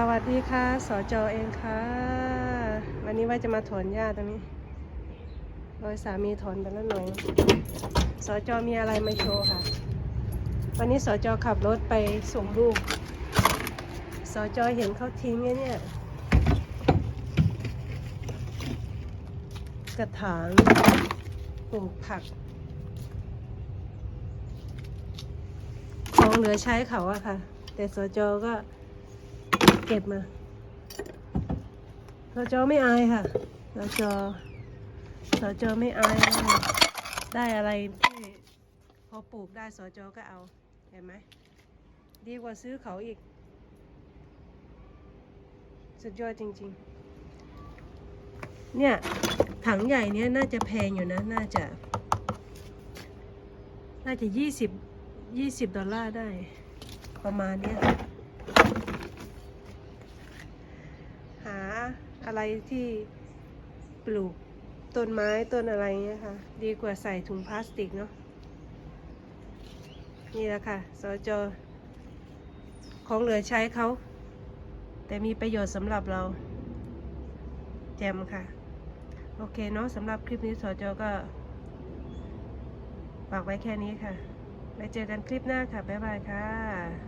สวัสดีค่ะสจอเองค่ะ วันนี้ว่าจะมาถอนหญ้าตรงนี้ โดยสามีถอนไปแล้วหน่อยสจมีอะไรมาโชว์ค่ะ วันนี้สจขับรถไปส่งลูกสจเห็นเขาทิ้งเนี่ย กระถางปลูกผัก ของเหลือใช้เขาอะค่ะ แต่สจก็ เก็บมาสจไม่อายค่ะสจสจไม่อายได้อะไรที่พอปลูกได้สจก็เอาเห็นไหมดีกว่าซื้อเขาอีก สุดยอดจริง ๆ เนี่ยถังใหญ่เนี้ยน่าจะแพงอยู่นะ น่าจะ น่าจะยี่สิบยี่สิบดอลลาร์ได้ ประมาณเนี้ย หา อะไรที่ปลูกต้นไม้ต้นอะไรเงี้ยค่ะ ดีกว่าใส่ถุงพลาสติกเนาะนี่แหละค่ะสจของเหลือใช้เขา แต่มีประโยชน์สำหรับเรา แจมค่ะ โอเคเนาะสำหรับคลิปนี้สจก็ฝากไว้แค่นี้ค่ะไว้เจอกันคลิปหน้าค่ะ บ๊ายบายค่ะ